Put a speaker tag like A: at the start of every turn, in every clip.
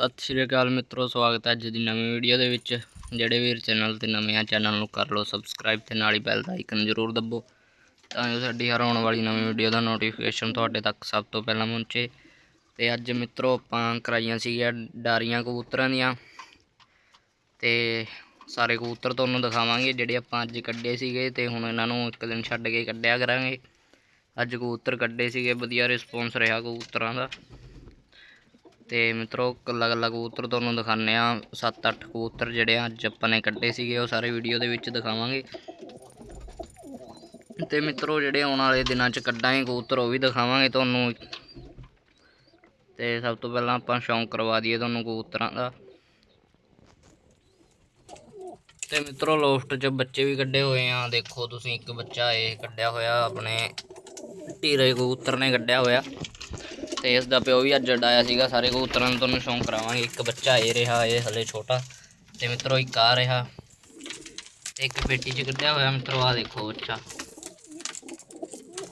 A: ਸਤਿ ਸ਼੍ਰੀ ਅਕਾਲ ਮਿੱਤਰੋ, ਸਵਾਗਤ ਹੈ ਅੱਜ ਦੀ ਨਵੀਂ ਵੀਡੀਓ ਦੇ ਵਿੱਚ। ਜਿਹੜੇ ਵੀਰ ਚੈਨਲ ਤੇ ਨਵੇਂ ਆ, ਚੈਨਲ ਨੂੰ ਕਰ ਲਓ ਸਬਸਕ੍ਰਾਈਬ ਤੇ ਨਾਲ ਹੀ ਬੈਲ ਦਾ ਆਈਕਨ ਜ਼ਰੂਰ ਦੱਬੋ ਤਾਂ ਜੋ ਸਾਡੀ ਹਰ ਆਉਣ ਵਾਲੀ ਨਵੀਂ ਵੀਡੀਓ ਦਾ ਨੋਟੀਫਿਕੇਸ਼ਨ ਤੁਹਾਡੇ ਤੱਕ ਸਭ ਤੋਂ ਪਹਿਲਾਂ ਪਹੁੰਚੇ। ਤੇ ਅੱਜ ਮਿੱਤਰੋ, ਆਪਾਂ ਕਰਾਈਆਂ ਸੀਗੀਆਂ ਡਾਰੀਆਂ ਕਬੂਤਰਾਂ ਦੀਆਂ। ਤੇ ਸਾਰੇ ਕਬੂਤਰ ਤੁਹਾਨੂੰ ਦਿਖਾਵਾਂਗੇ, ਜਿਹੜੇ ਆਪਾਂ ਅੱਜ ਕੱਢੇ ਸੀਗੇ ਤੇ ਹੁਣ ਇਹਨਾਂ ਨੂੰ ਇੱਕ ਦਿਨ ਛੱਡ ਕੇ ਕੱਢਿਆ ਕਰਾਂਗੇ। ਅੱਜ ਕਬੂਤਰ ਕੱਢੇ ਸੀਗੇ, ਵਧੀਆ ਰਿਸਪੌਂਸ ਰਿਹਾ ਕਬੂਤਰਾਂ ਦਾ। ਤੇ ਮਿੱਤਰੋ ਕੱਲਾ ਕੱਲਾ ਕਬੂਤਰ ਤੁਹਾਨੂੰ ਦਿਖਾਉਂਦੇ ਆ 7-8 ਕਬੂਤਰ ਜਿਹੜੇ ਆ, ਅੱਜ ਆਪਾਂ ਨੇ ਕੱਢੇ ਸੀਗੇ, ਉਹ ਸਾਰੇ ਵੀਡੀਓ ਦੇ ਵਿੱਚ ਦਿਖਾਵਾਂਗੇ। ਤੇ ਮਿੱਤਰੋ, ਜਿਹੜੇ ਆਉਣ ਵਾਲੇ ਦਿਨਾਂ 'ਚ ਕੱਢਾਂਗੇ ਕਬੂਤਰ, ਉਹ ਵੀ ਦਿਖਾਵਾਂਗੇ ਤੁਹਾਨੂੰ। ਤੇ ਸਭ ਤੋਂ ਪਹਿਲਾਂ ਆਪਾਂ ਸ਼ੌਂਕ ਕਰਵਾ ਦਈਏ ਤੁਹਾਨੂੰ ਕਬੂਤਰਾਂ ਦਾ। ਤੇ ਮਿੱਤਰੋ ਲੋਫਟ 'ਚ ਬੱਚੇ ਵੀ ਕੱਢੇ ਹੋਏ ਆ। ਦੇਖੋ ਤੁਸੀਂ, ਇੱਕ ਬੱਚਾ ਇਹ ਕੱਢਿਆ ਹੋਇਆ, ਆਪਣੇ ਢੀਰੇ ਕਬੂਤਰ ਨੇ ਕੱਢਿਆ ਹੋਇਆ। ਤੇ ਇਸ ਦਾ ਪਿਓ ਵੀ ਅੱਜ ਡਾਇਆ ਸੀਗਾ ਸਾਰੇ ਕਬੂਤਰਾਂ ਨੂੰ ਤੁਹਾਨੂੰ ਸ਼ੌਂਕ ਕਰਾਵਾਂਗੇ। ਇੱਕ ਬੱਚਾ ਇਹ ਰਿਹਾ, ਇਹ ਹਲੇ ਛੋਟਾ, ਤੇ ਮਿੱਤਰੋ ਇੱਕ ਆ ਰਿਹਾ। ਤੇ ਇੱਕ ਪੇਟੀ 'ਚ ਕੱਢਿਆ ਹੋਇਆ ਮਿੱਤਰੋ ਆ ਦੇਖੋ ਬੱਚਾ।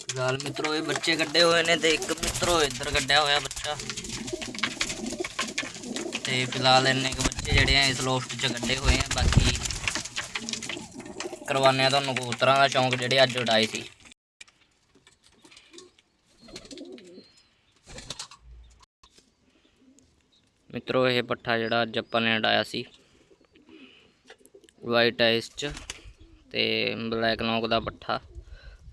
A: ਫਿਲਹਾਲ ਮਿੱਤਰੋ, ਇਹ ਬੱਚੇ ਕੱਢੇ ਹੋਏ ਨੇ ਤੇ ਇੱਕ ਮਿੱਤਰੋ ਇੱਧਰ ਕੱਢਿਆ ਹੋਇਆ ਬੱਚਾ। ਤੇ ਫਿਲਹਾਲ ਇੰਨੇ ਕੁ ਬੱਚੇ ਜਿਹੜੇ ਆ ਇਸ ਲੋਫਟ 'ਚ ਕੱਢੇ ਹੋਏ ਆ, ਬਾਕੀ ਕਰਵਾਉਂਦੇ ਆ ਤੁਹਾਨੂੰ ਕਬੂਤਰਾਂ ਦਾ ਸ਼ੌਂਕ ਜਿਹੜੇ ਅੱਜ ਉਡਾਏ ਸੀ। ਮਿੱਤਰੋ, ਇਹ ਪੱਠਾ ਜਿਹੜਾ ਅੱਜ ਆਪਾਂ ਨੇ ਉਡਾਇਆ ਸੀ। ਵਾਈਟ ਹੈ ਇਸ ਚ ਤੇ ਬਲੈਕ ਨੌਕ ਦਾ ਪੱਠਾ।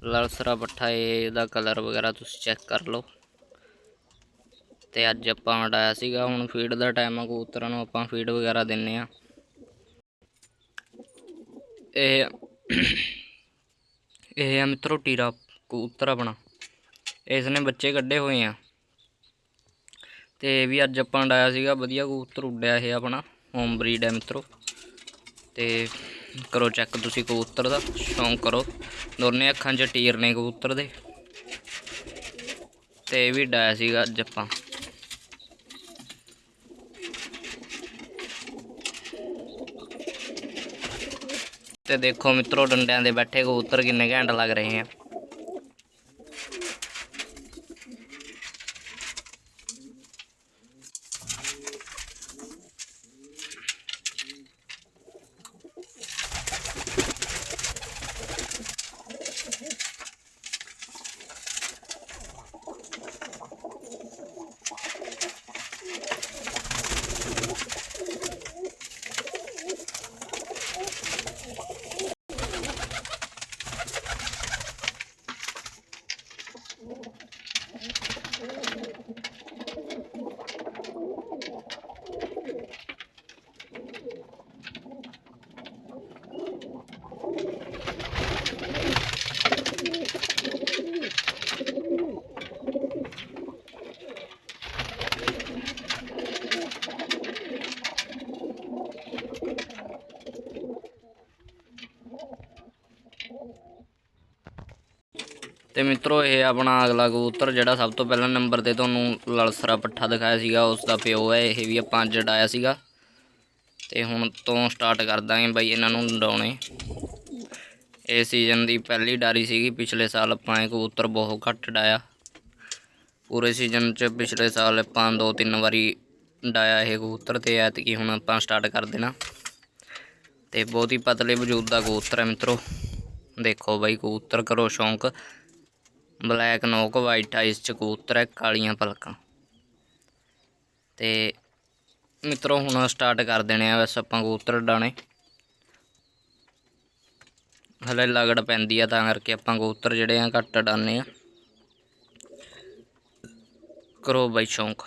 A: ਲਲਸਰਾ ਪੱਠਾ ਇਹ ਇਹਦਾ ਕਲਰ ਵਗੈਰਾ ਤੁਸੀਂ ਚੈੱਕ ਕਰ ਲਓ। ਤੇ ਅੱਜ ਆਪਾਂ ਉਡਾਇਆ ਸੀਗਾ, ਹੁਣ ਫੀਡ ਦਾ ਟਾਈਮ ਆ, ਕਬੂਤਰਾਂ ਨੂੰ ਆਪਾਂ ਫੀਡ ਵਗੈਰਾ ਦਿੰਨੇ ਆ। ਇਹ ਇਹ ਆ ਮਿੱਤਰੋ, ਟੀਰਾ ਕਬੂਤਰ ਆਪਣਾ। ਇਸ ਨੇ ਬੱਚੇ ਕੱਢੇ ਹੋਏ ਆ। ਤੇ ਇਹ ਵੀ ਅੱਜ ਆਪਾਂ ਡਾਇਆ ਸੀਗਾ ਵਧੀਆ ਕਬੂਤਰ, ਉੱਡਿਆ ਇਹ ਆਪਣਾ ਹੋਮ ਬਰੀਡ ਹੈ ਮਿੱਤਰੋ। ਤੇ ਕਰੋ ਚੈੱਕ ਤੁਸੀਂ ਕਬੂਤਰ ਦਾ, ਸ਼ੌਂਕ ਕਰੋ। ਦੋਨੇ ਅੱਖਾਂ 'ਚ ਟੀਰ ਨੇ ਕਬੂਤਰ ਦੇ। ਤੇ ਇਹ ਵੀ ਡਾਇਆ ਸੀਗਾ ਅੱਜ ਆਪਾਂ। ਤੇ ਦੇਖੋ ਮਿੱਤਰੋ, ਡੰਡਿਆਂ ਦੇ ਬੈਠੇ ਕਬੂਤਰ ਕਿੰਨੇ ਘੈਂਟ ਲੱਗ ਰਹੇ ਆ। ਤੇ ਮਿੱਤਰੋ, ਇਹ ਆਪਣਾ ਅਗਲਾ ਕਬੂਤਰ ਜਿਹੜਾ ਸਭ ਤੋਂ ਪਹਿਲਾਂ ਨੰਬਰ ਤੇ ਤੁਹਾਨੂੰ ਲਲਸਰਾ ਪੱਠਾ ਦਿਖਾਇਆ ਸੀਗਾ, ਉਸ ਦਾ ਪਿਓ ਹੈ, ਇਹ ਵੀ ਆਪਾਂ ਅੱਜ ਡਾਇਆ ਸੀਗਾ। ਤੇ ਹੁਣ ਤੋਂ ਸਟਾਰਟ ਕਰ ਦਾਂਗੇ ਬਾਈ ਇਹਨਾਂ ਨੂੰ ਡਾਉਣੇ। ਇਹ ਸੀਜ਼ਨ ਦੀ ਪਹਿਲੀ ਡਾਰੀ ਸੀਗੀ, ਪਿਛਲੇ ਸਾਲ ਆਪਾਂ ਇਹ ਕਬੂਤਰ ਬਹੁਤ ਘੱਟ ਡਾਇਆ ਪੂਰੇ ਸੀਜ਼ਨ 'ਚ ਪਿਛਲੇ ਸਾਲ ਆਪਾਂ ਦੋ ਤਿੰਨ ਵਾਰੀ ਡਾਇਆ ਇਹ ਕਬੂਤਰ ਤੇ ਐਤਕੀ ਹੁਣ ਆਪਾਂ ਸਟਾਰਟ ਕਰ ਦੇਣਾ। ਤੇ ਬਹੁਤ ਹੀ ਪਤਲੇ ਵਜੂਦ ਦਾ ਕਬੂਤਰ ਹੈ ਮਿੱਤਰੋ। ਦੇਖੋ ਬਾਈ ਕਬੂਤਰ ਕਰੋ ਸ਼ੌਂਕ। ਬਲੈਕ ਨੋਕ ਵਾਈਟ ਆਈਸ ਚ ਕਬੂਤਰ ਹੈ ਕਾਲੀਆਂ ਪਲਕਾਂ। ਤੇ ਮਿੱਤਰੋ, ਹੁਣ ਸਟਾਰਟ ਕਰ ਦੇਣੇ ਆ ਬਸ ਆਪਾਂ ਕਬੂਤਰ ਡਾਣੇ ਹਲੇ ਲਗੜ ਪੈਂਦੀ ਆ, ਤਾਂ ਕਰਕੇ ਆਪਾਂ ਕਬੂਤਰ ਜਿਹੜੇ ਆ ਘੱਟ ਡਾਨੇ ਆ। ਕਰੋ ਬਾਈ ਸ਼ੌਂਕ।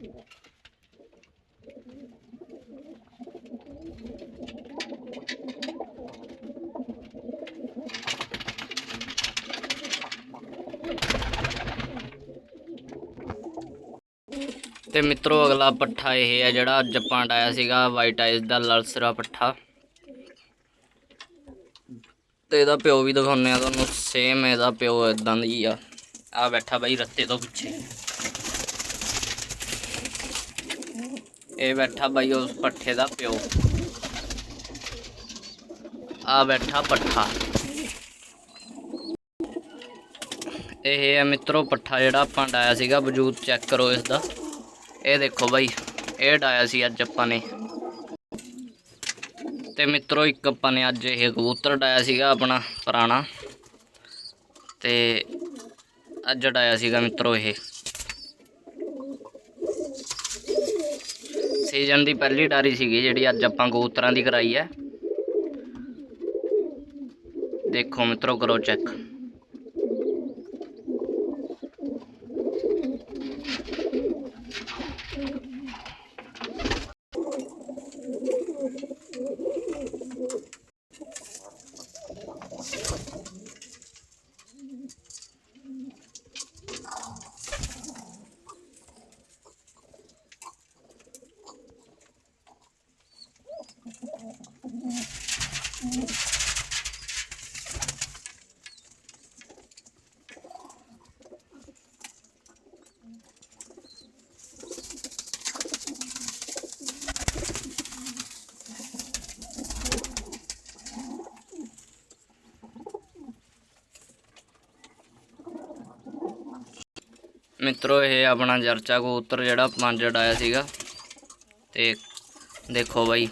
A: ਤੇ ਮਿੱਤਰੋ, ਅਗਲਾ ਪੱਠਾ ਇਹ ਹੈ ਜਿਹੜਾ ਜੱਪਾਂ ਡਾਇਆ ਸੀਗਾ ਵਾਈਟ ਆਈਜ਼ ਦਾ ਲਲਸਰਾ ਪੱਠਾ। ਤੇ ਇਹਦਾ ਪਿਓ ਵੀ ਦਿਖਾਉਂਦੇ ਆ ਤੁਹਾਨੂੰ ਸੇਮ ਇਹਦਾ ਪਿਓ ਇਦਾਂ ਦੀ ਆ। ਆ ਬੈਠਾ ਬਾਈ ਰੱਤੇ ਤੋਂ ਪਿੱਛੇ। ਇਹ ਬੈਠਾ ਬਾਈ ਉਸ ਪੱਠੇ ਦਾ ਪਿਓ। ਆ ਬੈਠਾ ਪੱਠਾ। ਇਹ ਹੈ ਮਿੱਤਰੋ ਪੱਠਾ ਜਿਹੜਾ ਆਪਾਂ ਡਾਇਆ ਸੀਗਾ, ਵਜੂਦ ਚੈੱਕ ਕਰੋ ਇਸ ਦਾ ਇਹ ਦੇਖੋ ਬਾਈ, ਇਹ ਡਾਇਆ ਸੀ ਅੱਜ ਆਪਾਂ ਨੇ। ਤੇ ਮਿੱਤਰੋ ਇੱਕ ਆਪਾਂ ਨੇ ਅੱਜ ਇਹ ਕਬੂਤਰ ਡਾਇਆ ਸੀਗਾ ਆਪਣਾ ਪੁਰਾਣਾ। ਤੇ ਅੱਜ ਡਾਇਆ ਸੀਗਾ ਮਿੱਤਰੋ ਇਹ। ਸੀਜ਼ਨ ਦੀ ਪਹਿਲੀ ਡਾਰੀ ਸੀਗੀ ਜਿਹੜੀ ਅੱਜ ਆਪਾਂ ਕਬੂਤਰਾਂ ਦੀ ਕਰਾਈ ਹੈ। ਦੇਖੋ ਮਿੱਤਰੋ, ਕਰੋ ਚੈੱਕ ਮਿੱਤਰੋ, ਇਹ ਆਪਣਾ ਜਰਚਾ ਕਬੂਤਰ ਜਿਹੜਾ ਪੰਜ ਡਾਇਆ ਸੀਗਾ। ਤੇ ਦੇਖੋ ਬਾਈ,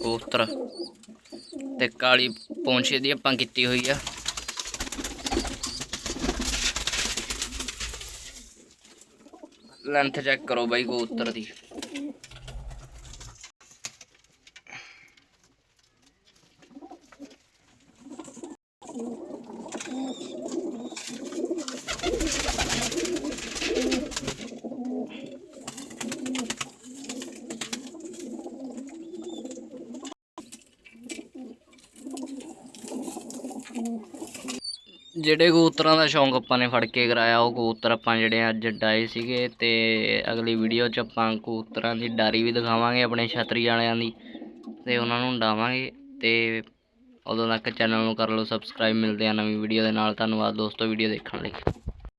A: ਕਬੂਤਰ। ਤੇ ਕਾਲੀ ਪੌਂਛੇ ਦੀ ਆਪਾਂ ਕੀਤੀ ਹੋਈ ਆ। ਲੈਂਥ ਚੈੱਕ ਕਰੋ ਬਾਈ ਕਬੂਤਰ ਦੀ। ਜਿਹੜੇ ਕਬੂਤਰਾਂ ਦਾ ਸ਼ੌਂਕ ਆਪਾਂ ਨੇ ਫੜ ਕੇ ਕਰਾਇਆ, ਉਹ ਕਬੂਤਰ ਆਪਾਂ ਜਿਹੜੇ ਅੱਜ ਡਾਏ ਸੀਗੇ ਤੇ ਅਗਲੀ ਵੀਡੀਓ 'ਚ ਆਪਾਂ ਕਬੂਤਰਾਂ ਦੀ ਡਾਰੀ ਵੀ ਦਿਖਾਵਾਂਗੇ ਆਪਣੇ ਛਤਰੀ ਵਾਲਿਆਂ ਦੀ ਤੇ ਉਹਨਾਂ ਨੂੰ ਡਾਵਾਂਗੇ ਤੇ ਉਦੋਂ ਤੱਕ ਚੈਨਲ ਨੂੰ ਕਰ ਲਓ ਸਬਸਕ੍ਰਾਈਬ ਮਿਲਦੇ ਆ ਨਵੀਂ ਵੀਡੀਓ ਦੇ ਨਾਲ। ਧੰਨਵਾਦ ਦੋਸਤੋ ਵੀਡੀਓ ਦੇਖਣ ਲਈ।